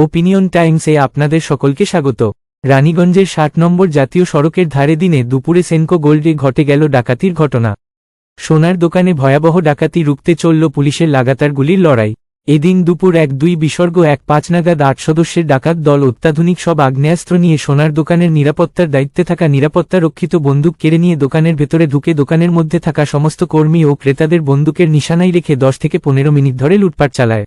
Opinion টাইমসে আপনাদের সকলকে স্বাগত। রানীগঞ্জের ষাট নম্বর জাতীয় সড়কের ধারে দিনে দুপুরে সেনকো গোল্ডে ঘটে গেল ডাকাতির ঘটনা। সোনার দোকানে ভয়াবহ ডাকাতি রুখতে চলল পুলিশের লাগাতার গুলির লড়াই। এদিন দুপুর এক দুই বিসর্গ এক পাঁচ নাগাদ আট সদস্যের ডাকাত দল অত্যাধুনিক সব আগ্নেয়াস্ত্র নিয়ে সোনার দোকানের নিরাপত্তার দায়িত্বে থাকা নিরাপত্তা রক্ষিত বন্দুক কেড়ে নিয়ে দোকানের ভেতরে ঢুকে দোকানের মধ্যে থাকা সমস্ত কর্মী ও ক্রেতাদের বন্দুকের নিশানায় রেখে দশ থেকে পনেরো মিনিট ধরে লুটপাট চালায়।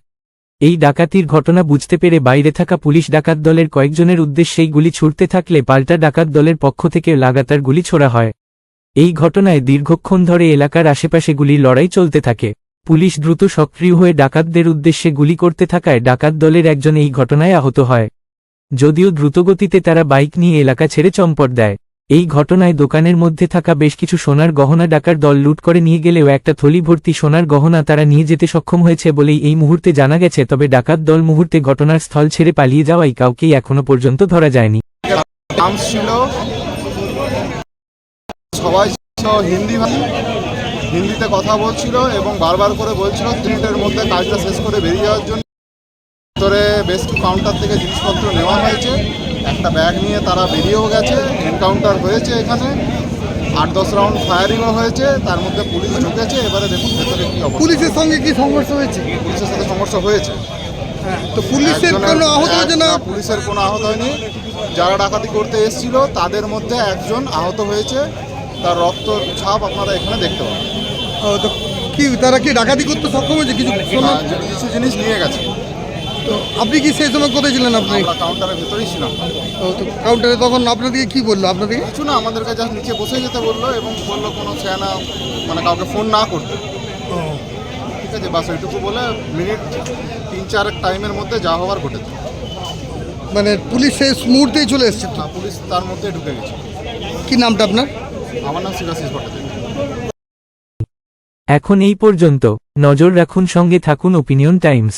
এই ডাকাতির ঘটনা বুঝতে পেরে বাইরে থাকা পুলিশ ডাকাত দলের কয়েকজনের উদ্দেশ্যেই গুলি ছুটতে থাকলে পাল্টা ডাকাত দলের পক্ষ থেকে লাগাতার গুলি ছোড়া হয়। এই ঘটনায় দীর্ঘক্ষণ ধরে এলাকার আশেপাশে গুলির লড়াই চলতে থাকে। পুলিশ দ্রুত সক্রিয় হয়ে ডাকাতদের উদ্দেশ্যে গুলি করতে থাকায় ডাকাত দলের একজন এই ঘটনায় আহত হয়। যদিও দ্রুতগতিতে তারা বাইক নিয়ে এলাকা ছেড়ে চম্পট দেয়। এই ঘটনায় দোকানের মধ্যে থাকা বেশ কিছু সোনার গহনা ডাকার দল লুট করে নিয়ে গেলেও একটা থলি ভর্তি সোনার গহনা তারা নিয়ে যেতে সক্ষম হয়েছে বলেই এই মুহূর্তে জানা গেছে, তবে ডাকাত দল মুহূর্তে ঘটনার স্থল ছেড়ে পালিয়ে যাওয়াই কাউকেই এখনও পর্যন্ত ধরা যায়নি। সবাই হিন্দি হিন্দিতে কথা বলছিল এবং বারবার করে বলছিল মিনিটের মধ্যে কাজটা শেষ করে বেরিয়ে যাওয়ার জন্য। ভিতরে বেশ কাউন্টার থেকে জিনিসপত্র নেওয়া হয়েছে। একটা ব্যাগ নিয়ে তারা বেরিয়েও গেছে এনকাউন্টার হয়েছে এখানে। আট দশ রাউন্ড ফায়ারিংও হয়েছে তার মধ্যে পুলিশ ঢুকেছে। এবারে দেখুন ভেতরে কি অবস্থা। পুলিশের সঙ্গে কি সংঘর্ষ হয়েছে? পুলিশের সাথে সমস্যা হয়েছে। তো পুলিশের কোনো আহত হয়েছে না? পুলিশের কোনো আহত হয়নি। যারা ডাকাতি করতে এসেছিল তাদের মধ্যে একজন আহত হয়েছে। তার রক্ত ছাপ আপনারা এখানে দেখতে পাবেন। তো কি তারা কি ডাকাতি করতে সক্ষম হয়েছে কিছু কিছু জিনিস নিয়ে গেছে। তো আপনি কি সেই সময় কোথায় ছিলেন আপনি? আমরা কাউন্টারের ভেতরেই ছিলাম। ও, তো কাউন্টারে তখন আপনাদেরকে কি বলল? আপনাদেরকে কিছু না আমাদের কাছে নিচে বসে যেতে বলল এবং বলল কোনো সেনা মানে কাউকে ফোন না করতে। ও, ঠিক আছে বাস ওইটুকু বলে মিনিট তিন চার টাইমের মধ্যে যা হওয়ার ঘটেছে। মানে পুলিশ সেই মুহূর্তেই চলে এসছে তো? না পুলিশ তার মধ্যে ঢুকে গেছে। কি নামটা আপনার? আমার নাম শিবাশিস ভট্টাচার্য। এখন এই পর্যন্ত নজর রাখুন সঙ্গে থাকুন ওপিনিয়ন টাইমস